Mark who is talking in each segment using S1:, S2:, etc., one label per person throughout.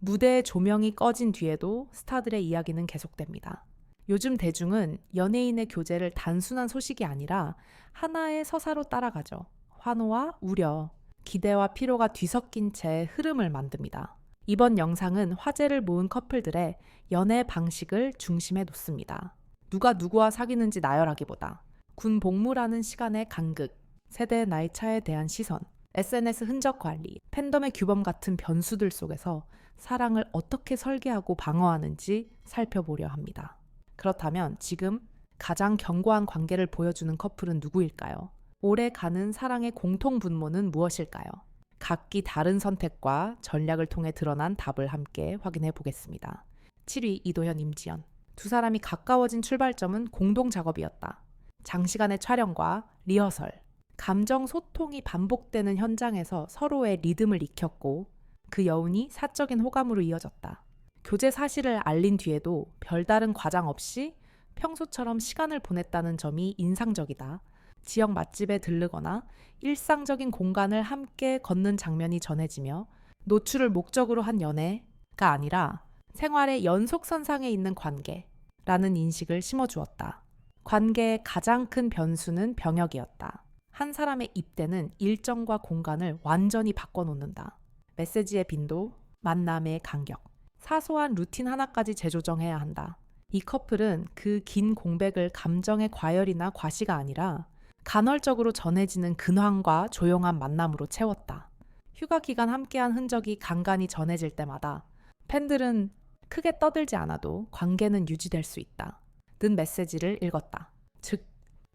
S1: 무대의 조명이 꺼진 뒤에도 스타들의 이야기는 계속됩니다. 요즘 대중은 연예인의 교제를 단순한 소식이 아니라 하나의 서사로 따라가죠. 환호와 우려, 기대와 피로가 뒤섞인 채 흐름을 만듭니다. 이번 영상은 화제를 모은 커플들의 연애 방식을 중심에 놓습니다. 누가 누구와 사귀는지 나열하기보다 군 복무라는 시간의 간극, 세대의 나이 차에 대한 시선, SNS 흔적 관리, 팬덤의 규범 같은 변수들 속에서 사랑을 어떻게 설계하고 방어하는지 살펴보려 합니다. 그렇다면 지금 가장 견고한 관계를 보여주는 커플은 누구일까요? 오래 가는 사랑의 공통 분모는 무엇일까요? 각기 다른 선택과 전략을 통해 드러난 답을 함께 확인해 보겠습니다. 7위 이도현 임지연 두 사람이 가까워진 출발점은 공동 작업이었다. 장시간의 촬영과 리허설, 감정 소통이 반복되는 현장에서 서로의 리듬을 익혔고 그 여운이 사적인 호감으로 이어졌다. 교제 사실을 알린 뒤에도 별다른 과장 없이 평소처럼 시간을 보냈다는 점이 인상적이다. 지역 맛집에 들르거나 일상적인 공간을 함께 걷는 장면이 전해지며 노출을 목적으로 한 연애가 아니라 생활의 연속선상에 있는 관계라는 인식을 심어주었다. 관계의 가장 큰 변수는 병역이었다. 한 사람의 입대는 일정과 공간을 완전히 바꿔놓는다. 메시지의 빈도, 만남의 간격, 사소한 루틴 하나까지 재조정해야 한다. 이 커플은 그 긴 공백을 감정의 과열이나 과시가 아니라 간헐적으로 전해지는 근황과 조용한 만남으로 채웠다. 휴가 기간 함께한 흔적이 간간히 전해질 때마다 팬들은 크게 떠들지 않아도 관계는 유지될 수 있다. 는 메시지를 읽었다. 즉,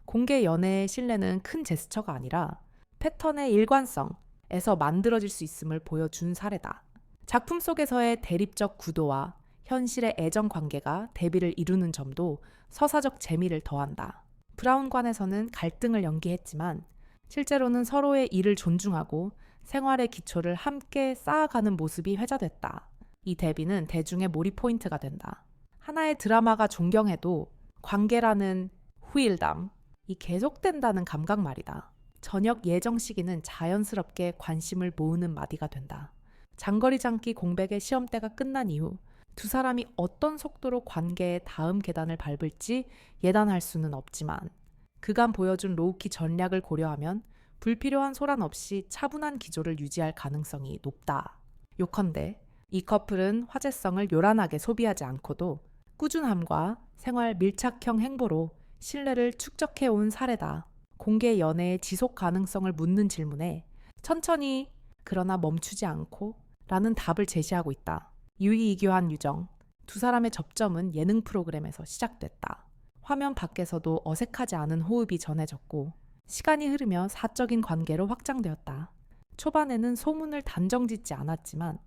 S1: 공개 연애의 신뢰는 큰 제스처가 아니라 패턴의 일관성 에서 만들어질 수 있음을 보여준 사례다. 작품 속에서의 대립적 구도와 현실의 애정 관계가 대비를 이루는 점도 서사적 재미를 더한다. 브라운관에서는 갈등을 연기했지만 실제로는 서로의 일을 존중하고 생활의 기초를 함께 쌓아가는 모습이 회자됐다. 이 대비는 대중의 몰입 포인트가 된다. 하나의 드라마가 존경해도 관계라는 후일담, 이 계속된다는 감각 말이다. 저녁 예정 시기는 자연스럽게 관심을 모으는 마디가 된다. 장거리 장기 공백의 시험대가 끝난 이후 두 사람이 어떤 속도로 관계의 다음 계단을 밟을지 예단할 수는 없지만 그간 보여준 로우키 전략을 고려하면 불필요한 소란 없이 차분한 기조를 유지할 가능성이 높다. 요컨대 이 커플은 화제성을 요란하게 소비하지 않고도 꾸준함과 생활 밀착형 행보로 신뢰를 축적해 온 사례다. 공개 연애의 지속 가능성을 묻는 질문에 천천히 그러나 멈추지 않고 라는 답을 제시하고 있다. 유의이교한 유정. 두 사람의 접점은 예능 프로그램에서 시작됐다. 화면 밖에서도 어색하지 않은 호흡이 전해졌고 시간이 흐르며 사적인 관계로 확장되었다. 초반에는 소문을 단정 짓지 않았지만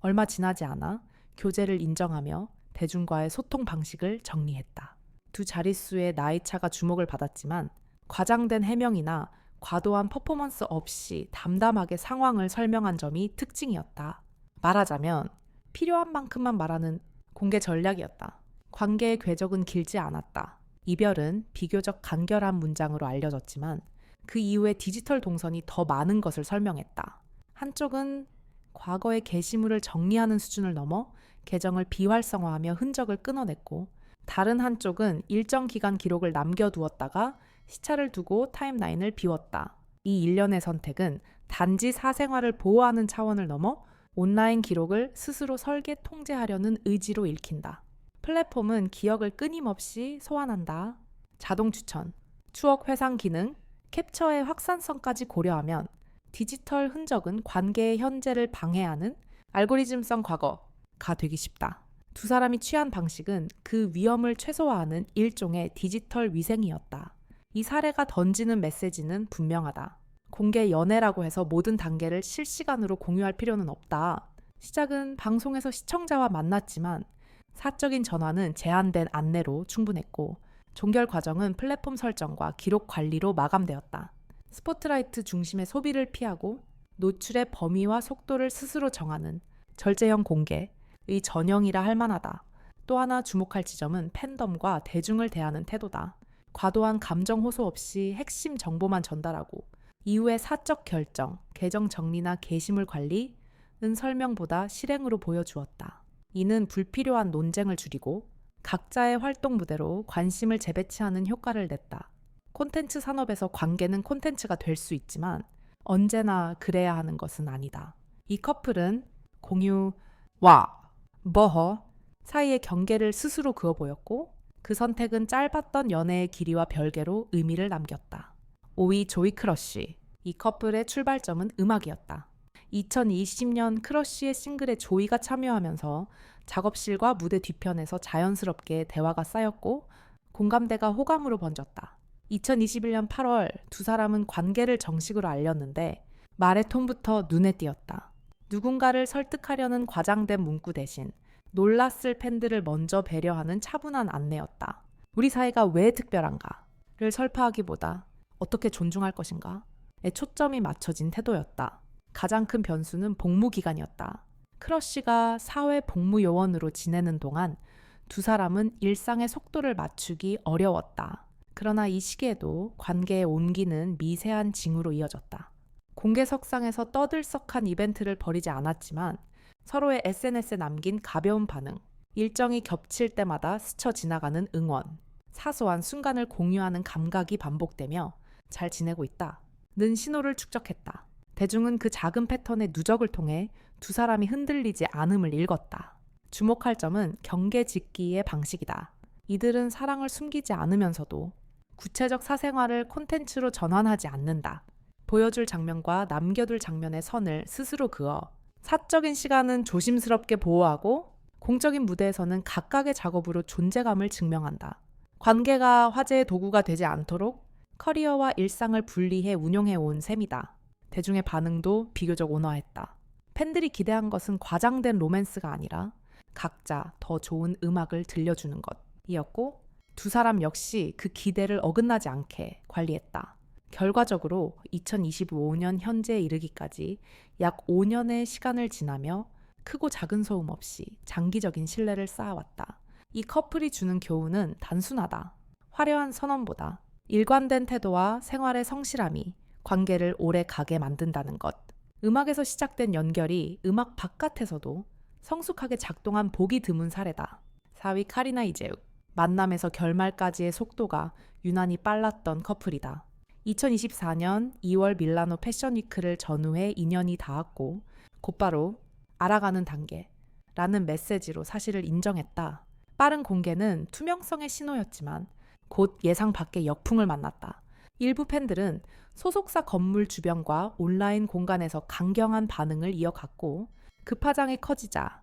S1: 얼마 지나지 않아 교제를 인정하며 대중과의 소통 방식을 정리했다. 두 자릿수의 나이 차가 주목을 받았지만 과장된 해명이나 과도한 퍼포먼스 없이 담담하게 상황을 설명한 점이 특징이었다. 말하자면 필요한 만큼만 말하는 공개 전략이었다. 관계의 궤적은 길지 않았다. 이별은 비교적 간결한 문장으로 알려졌지만 그 이후에 디지털 동선이 더 많은 것을 설명했다. 한쪽은 과거의 게시물을 정리하는 수준을 넘어 계정을 비활성화하며 흔적을 끊어냈고 다른 한쪽은 일정 기간 기록을 남겨두었다가 시차를 두고 타임라인을 비웠다. 이 일련의 선택은 단지 사생활을 보호하는 차원을 넘어 온라인 기록을 스스로 설계 통제하려는 의지로 읽힌다. 플랫폼은 기억을 끊임없이 소환한다. 자동 추천, 추억 회상 기능, 캡처의 확산성까지 고려하면 디지털 흔적은 관계의 현재를 방해하는 알고리즘성 과거가 되기 쉽다. 두 사람이 취한 방식은 그 위험을 최소화하는 일종의 디지털 위생이었다. 이 사례가 던지는 메시지는 분명하다. 공개 연애라고 해서 모든 단계를 실시간으로 공유할 필요는 없다. 시작은 방송에서 시청자와 만났지만 사적인 전화는 제한된 안내로 충분했고 종결 과정은 플랫폼 설정과 기록 관리로 마감되었다. 스포트라이트 중심의 소비를 피하고 노출의 범위와 속도를 스스로 정하는 절제형 공개의 전형이라 할 만하다. 또 하나 주목할 지점은 팬덤과 대중을 대하는 태도다. 과도한 감정 호소 없이 핵심 정보만 전달하고 이후의 사적 결정, 계정 정리나 게시물 관리, 설명보다 실행으로 보여주었다. 이는 불필요한 논쟁을 줄이고 각자의 활동 무대로 관심을 재배치하는 효과를 냈다. 콘텐츠 산업에서 관계는 콘텐츠가 될 수 있지만 언제나 그래야 하는 것은 아니다. 이 커플은 공유, 와, 뭐허 사이의 경계를 스스로 그어 보였고 그 선택은 짧았던 연애의 길이와 별개로 의미를 남겼다. 오이 조이 크러쉬. 이 커플의 출발점은 음악이었다. 2020년 크러쉬의 싱글에 조이가 참여하면서 작업실과 무대 뒤편에서 자연스럽게 대화가 쌓였고 공감대가 호감으로 번졌다. 2021년 8월 두 사람은 관계를 정식으로 알렸는데 말의 톤부터 눈에 띄었다. 누군가를 설득하려는 과장된 문구 대신 놀랐을 팬들을 먼저 배려하는 차분한 안내였다. 우리 사이가 왜 특별한가를 설파하기보다 어떻게 존중할 것인가에 초점이 맞춰진 태도였다. 가장 큰 변수는 복무 기간이었다. 크러쉬가 사회 복무 요원으로 지내는 동안 두 사람은 일상의 속도를 맞추기 어려웠다. 그러나 이 시기에도 관계의 온기는 미세한 징후로 이어졌다. 공개석상에서 떠들썩한 이벤트를 벌이지 않았지만 서로의 SNS에 남긴 가벼운 반응, 일정이 겹칠 때마다 스쳐 지나가는 응원, 사소한 순간을 공유하는 감각이 반복되며 잘 지내고 있다. 는 신호를 축적했다. 대중은 그 작은 패턴의 누적을 통해 두 사람이 흔들리지 않음을 읽었다. 주목할 점은 경계 짓기의 방식이다. 이들은 사랑을 숨기지 않으면서도 구체적 사생활을 콘텐츠로 전환하지 않는다. 보여줄 장면과 남겨둘 장면의 선을 스스로 그어 사적인 시간은 조심스럽게 보호하고 공적인 무대에서는 각각의 작업으로 존재감을 증명한다. 관계가 화제의 도구가 되지 않도록 커리어와 일상을 분리해 운용해 온 셈이다. 대중의 반응도 비교적 온화했다. 팬들이 기대한 것은 과장된 로맨스가 아니라 각자 더 좋은 음악을 들려주는 것이었고 두 사람 역시 그 기대를 어긋나지 않게 관리했다. 결과적으로 2025년 현재에 이르기까지 약 5년의 시간을 지나며 크고 작은 소음 없이 장기적인 신뢰를 쌓아왔다. 이 커플이 주는 교훈은 단순하다. 화려한 선언보다 일관된 태도와 생활의 성실함이 관계를 오래 가게 만든다는 것. 음악에서 시작된 연결이 음악 바깥에서도 성숙하게 작동한 보기 드문 사례다. 4위 카리나 이재욱. 만남에서 결말까지의 속도가 유난히 빨랐던 커플이다. 2024년 2월 밀라노 패션 위크를 전후해 인연이 닿았고 곧바로 알아가는 단계라는 메시지로 사실을 인정했다. 빠른 공개는 투명성의 신호였지만 곧 예상 밖의 역풍을 만났다. 일부 팬들은 소속사 건물 주변과 온라인 공간에서 강경한 반응을 이어갔고 급파장이 커지자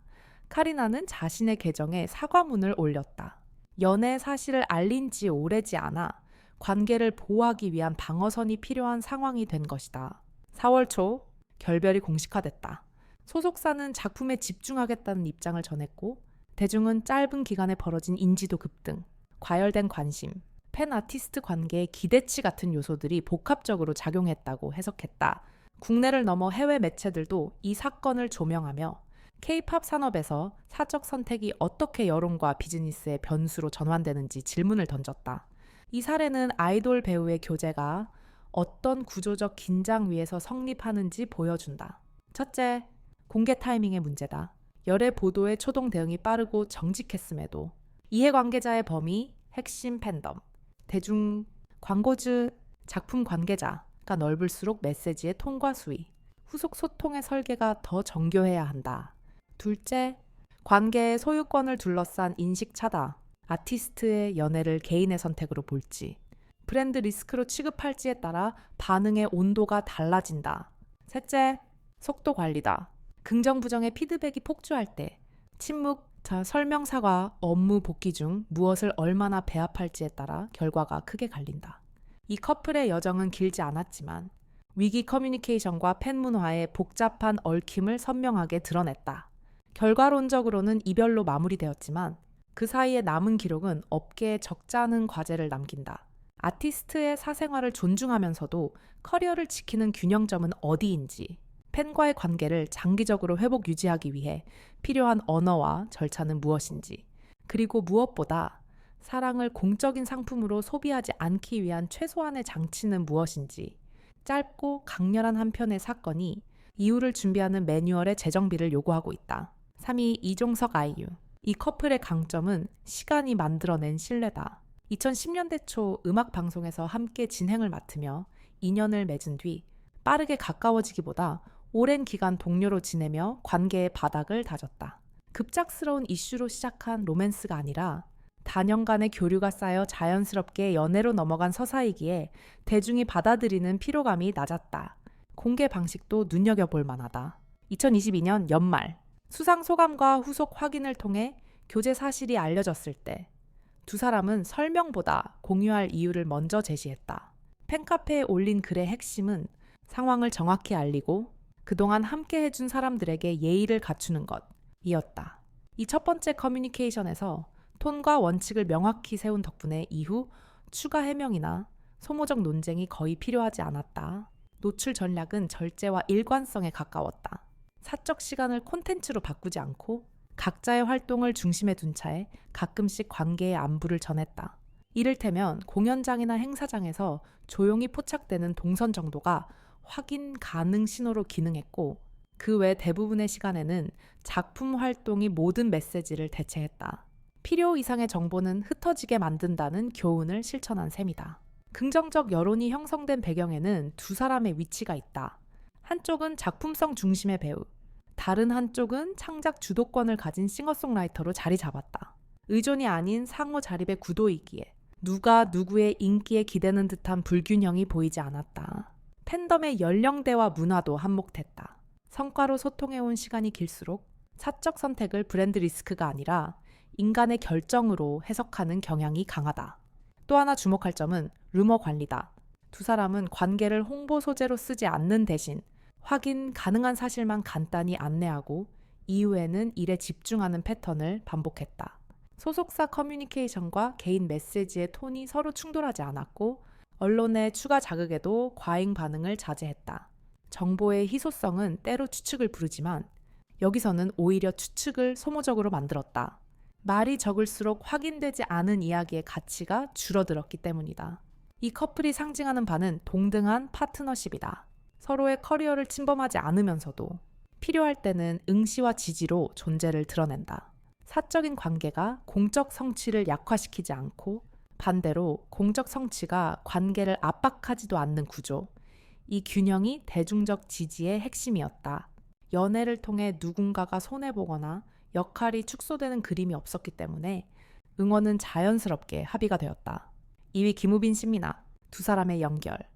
S1: 카리나는 자신의 계정에 사과문을 올렸다. 연애 사실을 알린 지 오래지 않아 관계를 보호하기 위한 방어선이 필요한 상황이 된 것이다. 4월 초 결별이 공식화됐다. 소속사는 작품에 집중하겠다는 입장을 전했고 대중은 짧은 기간에 벌어진 인지도 급등, 과열된 관심, 팬 아티스트 관계의 기대치 같은 요소들이 복합적으로 작용했다고 해석했다. 국내를 넘어 해외 매체들도 이 사건을 조명하며 K-팝 산업에서 사적 선택이 어떻게 여론과 비즈니스의 변수로 전환되는지 질문을 던졌다. 이 사례는 아이돌 배우의 교제가 어떤 구조적 긴장 위에서 성립하는지 보여준다. 첫째, 공개 타이밍의 문제다. 열애 보도의 초동 대응이 빠르고 정직했음에도 이해관계자의 범위, 핵심 팬덤, 대중 광고주, 작품 관계자가 넓을수록 메시지의 통과 수위, 후속 소통의 설계가 더 정교해야 한다. 둘째, 관계의 소유권을 둘러싼 인식 차다. 아티스트의 연애를 개인의 선택으로 볼지, 브랜드 리스크로 취급할지에 따라 반응의 온도가 달라진다. 셋째, 속도 관리다. 긍정 부정의 피드백이 폭주할 때 침묵, 자, 설명 사과, 업무 복귀 중 무엇을 얼마나 배합할지에 따라 결과가 크게 갈린다. 이 커플의 여정은 길지 않았지만 위기 커뮤니케이션과 팬 문화의 복잡한 얽힘을 선명하게 드러냈다. 결과론적으로는 이별로 마무리되었지만 그 사이에 남은 기록은 업계에 적잖은 과제를 남긴다. 아티스트의 사생활을 존중하면서도 커리어를 지키는 균형점은 어디인지, 팬과의 관계를 장기적으로 회복 유지하기 위해 필요한 언어와 절차는 무엇인지, 그리고 무엇보다 사랑을 공적인 상품으로 소비하지 않기 위한 최소한의 장치는 무엇인지, 짧고 강렬한 한 편의 사건이 이후를 준비하는 매뉴얼의 재정비를 요구하고 있다. 3위 이종석 아이유. 이 커플의 강점은 시간이 만들어낸 신뢰다. 2010년대 초 음악 방송에서 함께 진행을 맡으며 인연을 맺은 뒤 빠르게 가까워지기보다 오랜 기간 동료로 지내며 관계의 바닥을 다졌다. 급작스러운 이슈로 시작한 로맨스가 아니라 단연간의 교류가 쌓여 자연스럽게 연애로 넘어간 서사이기에 대중이 받아들이는 피로감이 낮았다. 공개 방식도 눈여겨볼 만하다. 2022년 연말 수상 소감과 후속 확인을 통해 교제 사실이 알려졌을 때 두 사람은 설명보다 공유할 이유를 먼저 제시했다. 팬카페에 올린 글의 핵심은 상황을 정확히 알리고 그동안 함께 해준 사람들에게 예의를 갖추는 것이었다. 이 첫 번째 커뮤니케이션에서 톤과 원칙을 명확히 세운 덕분에 이후 추가 해명이나 소모적 논쟁이 거의 필요하지 않았다. 노출 전략은 절제와 일관성에 가까웠다. 사적 시간을 콘텐츠로 바꾸지 않고 각자의 활동을 중심에 둔 차에 가끔씩 관계의 안부를 전했다. 이를테면 공연장이나 행사장에서 조용히 포착되는 동선 정도가 확인 가능 신호로 기능했고 그 외 대부분의 시간에는 작품 활동이 모든 메시지를 대체했다. 필요 이상의 정보는 흩어지게 만든다는 교훈을 실천한 셈이다. 긍정적 여론이 형성된 배경에는 두 사람의 위치가 있다. 한쪽은 작품성 중심의 배우, 다른 한쪽은 창작 주도권을 가진 싱어송라이터로 자리 잡았다. 의존이 아닌 상호 자립의 구도이기에 누가 누구의 인기에 기대는 듯한 불균형이 보이지 않았다. 팬덤의 연령대와 문화도 한몫했다. 성과로 소통해온 시간이 길수록 사적 선택을 브랜드 리스크가 아니라 인간의 결정으로 해석하는 경향이 강하다. 또 하나 주목할 점은 루머 관리다. 두 사람은 관계를 홍보 소재로 쓰지 않는 대신 확인 가능한 사실만 간단히 안내하고 이후에는 일에 집중하는 패턴을 반복했다. 소속사 커뮤니케이션과 개인 메시지의 톤이 서로 충돌하지 않았고 언론의 추가 자극에도 과잉 반응을 자제했다. 정보의 희소성은 때로 추측을 부르지만 여기서는 오히려 추측을 소모적으로 만들었다. 말이 적을수록 확인되지 않은 이야기의 가치가 줄어들었기 때문이다. 이 커플이 상징하는 바는 동등한 파트너십이다. 서로의 커리어를 침범하지 않으면서도 필요할 때는 응시와 지지로 존재를 드러낸다. 사적인 관계가 공적 성취를 약화시키지 않고 반대로 공적 성취가 관계를 압박하지도 않는 구조. 이 균형이 대중적 지지의 핵심이었다. 연애를 통해 누군가가 손해보거나 역할이 축소되는 그림이 없었기 때문에 응원은 자연스럽게 합의가 되었다. 2위 김우빈 신민아 두 사람의 연결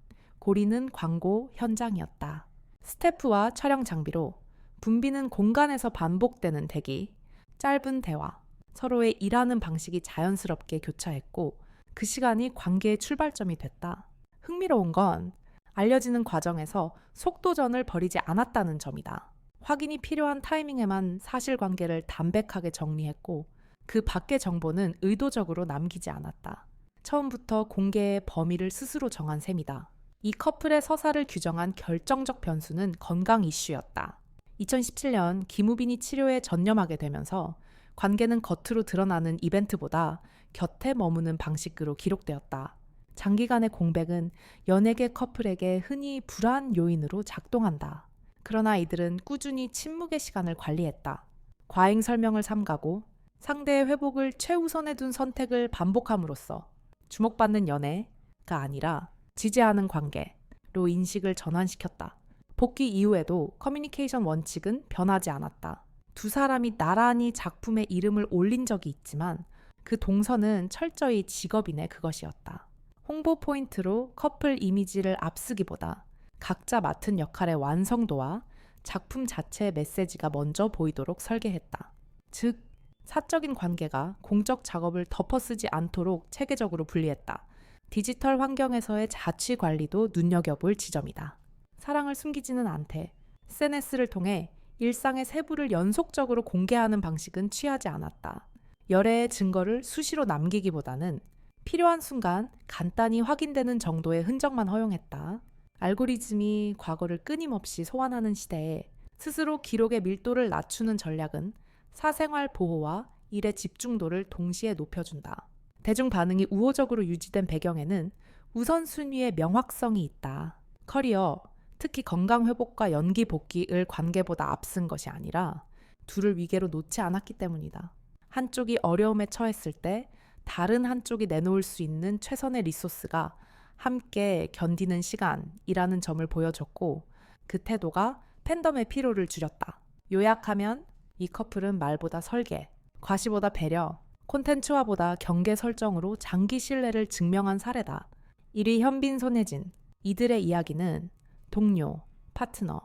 S1: 고리는 광고 현장이었다. 스태프와 촬영 장비로 붐비는 공간에서 반복되는 대기, 짧은 대화, 서로의 일하는 방식이 자연스럽게 교차했고 그 시간이 관계의 출발점이 됐다. 흥미로운 건 알려지는 과정에서 속도전을 벌이지 않았다는 점이다. 확인이 필요한 타이밍에만 사실관계를 담백하게 정리했고 그 밖의 정보는 의도적으로 남기지 않았다. 처음부터 공개의 범위를 스스로 정한 셈이다. 이 커플의 서사를 규정한 결정적 변수는 건강 이슈였다. 2017년 김우빈이 치료에 전념하게 되면서 관계는 겉으로 드러나는 이벤트보다 곁에 머무는 방식으로 기록되었다. 장기간의 공백은 연예계 커플에게 흔히 불안 요인으로 작동한다. 그러나 이들은 꾸준히 침묵의 시간을 관리했다. 과잉 설명을 삼가고 상대의 회복을 최우선에 둔 선택을 반복함으로써 주목받는 연애가 아니라 지지하는 관계로 인식을 전환시켰다. 복귀 이후에도 커뮤니케이션 원칙은 변하지 않았다. 두 사람이 나란히 작품의 이름을 올린 적이 있지만 그 동선은 철저히 직업인의 그것이었다. 홍보 포인트로 커플 이미지를 앞쓰기보다 각자 맡은 역할의 완성도와 작품 자체의 메시지가 먼저 보이도록 설계했다. 즉, 사적인 관계가 공적 작업을 덮어쓰지 않도록 체계적으로 분리했다. 디지털 환경에서의 자취 관리도 눈여겨볼 지점이다. 사랑을 숨기지는 않되 SNS를 통해 일상의 세부를 연속적으로 공개하는 방식은 취하지 않았다. 열애의 증거를 수시로 남기기보다는 필요한 순간 간단히 확인되는 정도의 흔적만 허용했다. 알고리즘이 과거를 끊임없이 소환하는 시대에 스스로 기록의 밀도를 낮추는 전략은 사생활 보호와 일의 집중도를 동시에 높여준다. 대중 반응이 우호적으로 유지된 배경에는 우선순위의 명확성이 있다. 커리어, 특히 건강 회복과 연기 복귀을 관계보다 앞선 것이 아니라 둘을 위계로 놓지 않았기 때문이다. 한쪽이 어려움에 처했을 때 다른 한쪽이 내놓을 수 있는 최선의 리소스가 함께 견디는 시간이라는 점을 보여줬고 그 태도가 팬덤의 피로를 줄였다. 요약하면 이 커플은 말보다 설계, 과시보다 배려, 콘텐츠화보다 경계 설정으로 장기 신뢰를 증명한 사례다. 1위 현빈 손혜진. 이들의 이야기는 동료, 파트너,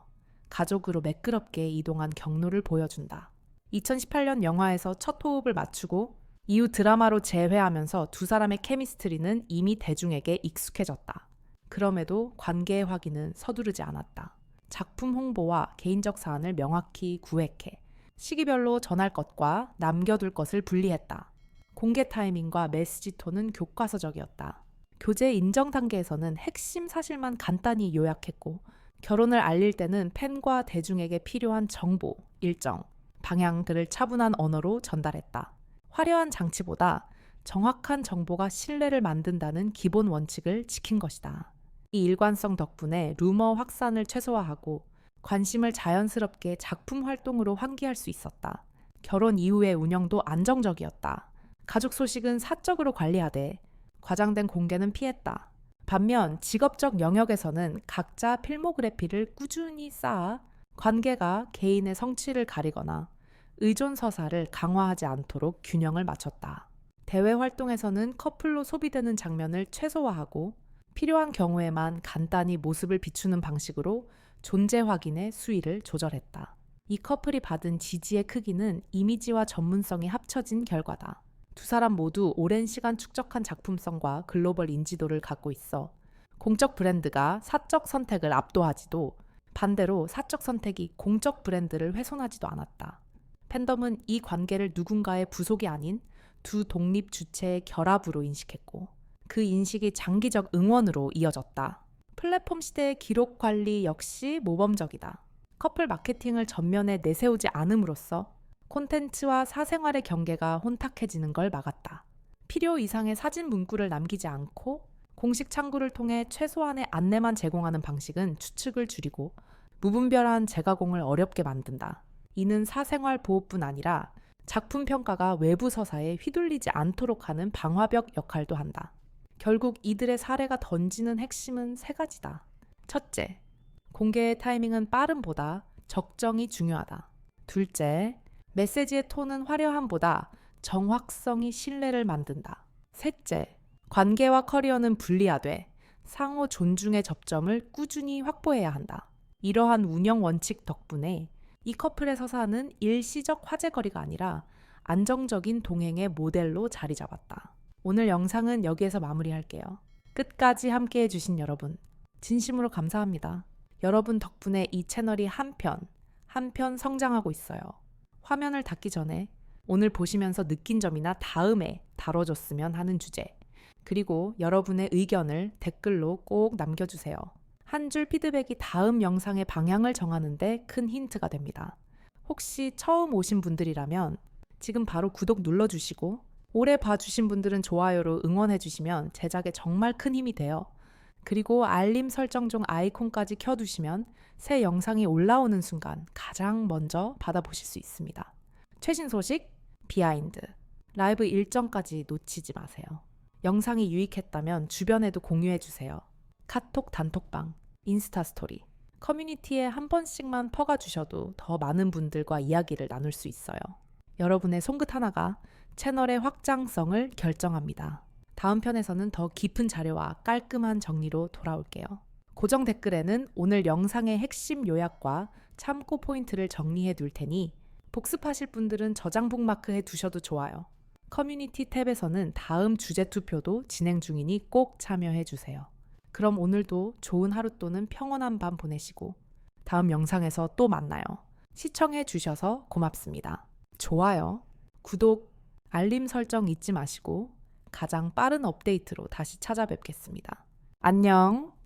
S1: 가족으로 매끄럽게 이동한 경로를 보여준다. 2018년 영화에서 첫 호흡을 맞추고 이후 드라마로 재회하면서 두 사람의 케미스트리는 이미 대중에게 익숙해졌다. 그럼에도 관계의 확인은 서두르지 않았다. 작품 홍보와 개인적 사안을 명확히 구획해 시기별로 전할 것과 남겨둘 것을 분리했다. 공개 타이밍과 메시지 톤은 교과서적이었다. 교제 인정 단계에서는 핵심 사실만 간단히 요약했고 결혼을 알릴 때는 팬과 대중에게 필요한 정보, 일정, 방향 들을 차분한 언어로 전달했다. 화려한 장치보다 정확한 정보가 신뢰를 만든다는 기본 원칙을 지킨 것이다. 이 일관성 덕분에 루머 확산을 최소화하고 관심을 자연스럽게 작품 활동으로 환기할 수 있었다. 결혼 이후의 운영도 안정적이었다. 가족 소식은 사적으로 관리하되 과장된 공개는 피했다. 반면 직업적 영역에서는 각자 필모그래피를 꾸준히 쌓아 관계가 개인의 성취를 가리거나 의존 서사를 강화하지 않도록 균형을 맞췄다. 대외 활동에서는 커플로 소비되는 장면을 최소화하고 필요한 경우에만 간단히 모습을 비추는 방식으로 존재 확인의 수위를 조절했다. 이 커플이 받은 지지의 크기는 이미지와 전문성이 합쳐진 결과다. 두 사람 모두 오랜 시간 축적한 작품성과 글로벌 인지도를 갖고 있어 공적 브랜드가 사적 선택을 압도하지도 반대로 사적 선택이 공적 브랜드를 훼손하지도 않았다. 팬덤은 이 관계를 누군가의 부속이 아닌 두 독립 주체의 결합으로 인식했고 그 인식이 장기적 응원으로 이어졌다. 플랫폼 시대의 기록 관리 역시 모범적이다. 커플 마케팅을 전면에 내세우지 않음으로써 콘텐츠와 사생활의 경계가 혼탁해지는 걸 막았다. 필요 이상의 사진 문구를 남기지 않고 공식 창구를 통해 최소한의 안내만 제공하는 방식은 추측을 줄이고 무분별한 재가공을 어렵게 만든다. 이는 사생활 보호뿐 아니라 작품 평가가 외부 서사에 휘둘리지 않도록 하는 방화벽 역할도 한다. 결국 이들의 사례가 던지는 핵심은 세 가지다. 첫째, 공개의 타이밍은 빠름보다 적정이 중요하다. 둘째, 메시지의 톤은 화려함보다 정확성이 신뢰를 만든다. 셋째, 관계와 커리어는 분리하되 상호 존중의 접점을 꾸준히 확보해야 한다. 이러한 운영 원칙 덕분에 이 커플의 서사는 일시적 화제거리가 아니라 안정적인 동행의 모델로 자리 잡았다. 오늘 영상은 여기에서 마무리할게요. 끝까지 함께 해주신 여러분, 진심으로 감사합니다. 여러분 덕분에 이 채널이 한 편, 한 편 성장하고 있어요. 화면을 닫기 전에 오늘 보시면서 느낀 점이나 다음에 다뤄줬으면 하는 주제, 그리고 여러분의 의견을 댓글로 꼭 남겨주세요. 한 줄 피드백이 다음 영상의 방향을 정하는데 큰 힌트가 됩니다. 혹시 처음 오신 분들이라면 지금 바로 구독 눌러주시고 오래 봐주신 분들은 좋아요로 응원해주시면 제작에 정말 큰 힘이 돼요. 그리고 알림 설정 중 아이콘까지 켜두시면 새 영상이 올라오는 순간 가장 먼저 받아보실 수 있습니다. 최신 소식, 비하인드, 라이브 일정까지 놓치지 마세요. 영상이 유익했다면 주변에도 공유해주세요. 카톡 단톡방, 인스타 스토리, 커뮤니티에 한 번씩만 퍼가 주셔도 더 많은 분들과 이야기를 나눌 수 있어요. 여러분의 손끝 하나가 채널의 확장성을 결정합니다. 다음 편에서는 더 깊은 자료와 깔끔한 정리로 돌아올게요. 고정 댓글에는 오늘 영상의 핵심 요약과 참고 포인트를 정리해 둘 테니 복습하실 분들은 저장 북 마크 해 두셔도 좋아요. 커뮤니티 탭에서는 다음 주제 투표도 진행 중이니 꼭 참여해 주세요. 그럼 오늘도 좋은 하루 또는 평온한 밤 보내시고 다음 영상에서 또 만나요. 시청해 주셔서 고맙습니다. 좋아요, 구독, 알림 설정 잊지 마시고 가장 빠른 업데이트로 다시 찾아뵙겠습니다. 안녕!